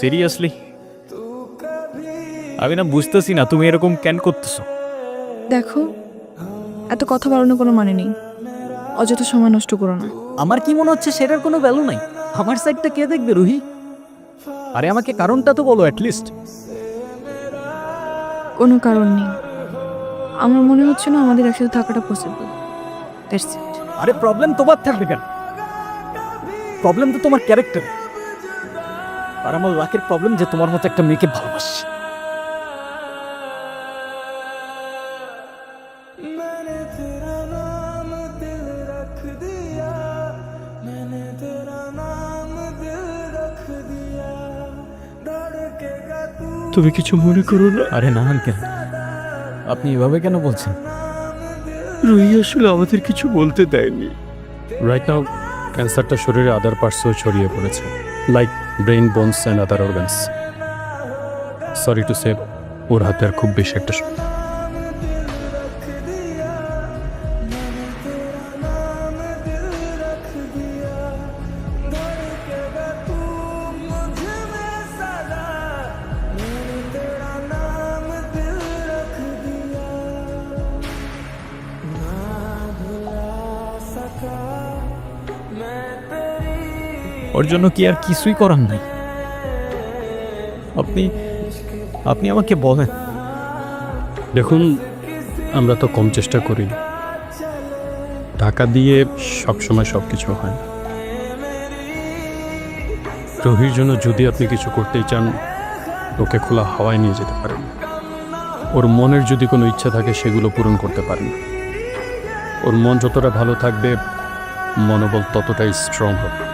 Seriously আমি না বুঝতেছি না তুমি এরকম কেন করতেছো? দেখো এত কথা বাড়ানোর কোনো মানে নেই। অযথা সময় নষ্ট করো না। আমার কি মনে হচ্ছে সেটার কোনো ভ্যালু নাই? আমার সাইডটা কে দেখবে রুহি? আরে আমাকে কারণটা তো বলো অ্যাটলিস্ট কোনো কারণ নেই। আমার মনে হচ্ছে না আমাদের একসাথে থাকাটা পসিবল দ্যাটস ইট আরে প্রবলেম তোমার থাকবে কেন? প্রবলেম তো তোমার ক্যারেক্টার আর আমার লাকের প্রবলেম যে তোমার মতো একটা মেয়েকে ভালোবাসছে তুমি কিছু মনে করো না? আরে না আঙ্কেল আপনি এভাবে কেন বলছেন? রুই আসলে আমাদের কিছু বলতে দেয়নি। রাইট নাও ক্যান্সারটা শরীরে আদার পার্টসও ছড়িয়ে পড়েছে like brain bones and other organs sorry to save ওর হাতে আর খুব বেশি একটা ওর জন্য কি আর কিছুই করার নাই? আপনি আপনি আমাকে বলেন। দেখুন, আমরা তো কম চেষ্টা করি। টাকা দিয়ে সবসময় সব কিছু হয়। রোহির জন্য যদি আপনি কিছু করতেই চান, ওকে খোলা হাওয়ায় নিয়ে যেতে পারেন। ওর মনের যদি কোনো ইচ্ছা থাকে, সেগুলো পূরণ করতে পারেন। ওর মন যতটা ভালো থাকবে, মনোবল ততটাই স্ট্রং হবে।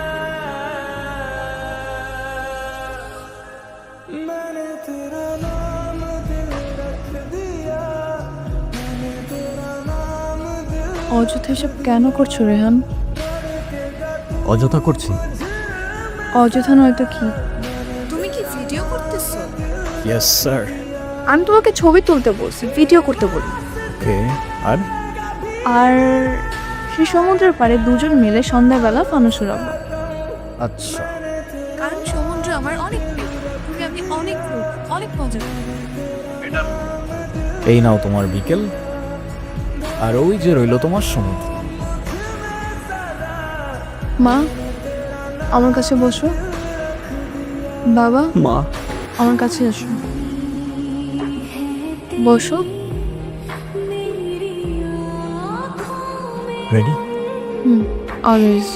অযথা এসব কেন করছ রেহান? অযথা করছি। অযথা নয়তো কি? তুমি কি ভিডিও করতেছো? ইয়েস স্যার আমি তোমাকে ছবি তুলতে বলছি ভিডিও করতে বলি। ওকে আর? আর সেই সমুদ্রের পাড়ে দুজন মিলে সন্ধ্যাবেলা ফানুস উড়াবো আচ্ছা। কারণ সমুদ্র আমার অনেক অনেক মজা। এই নাও তোমার বিকেল। আর ওই যে রইল তোমার সমুদ্র মা আমার কাছে বসো। বাবা মা। আমার কাছে এসো বসো। রেডি হুম অলওয়েজ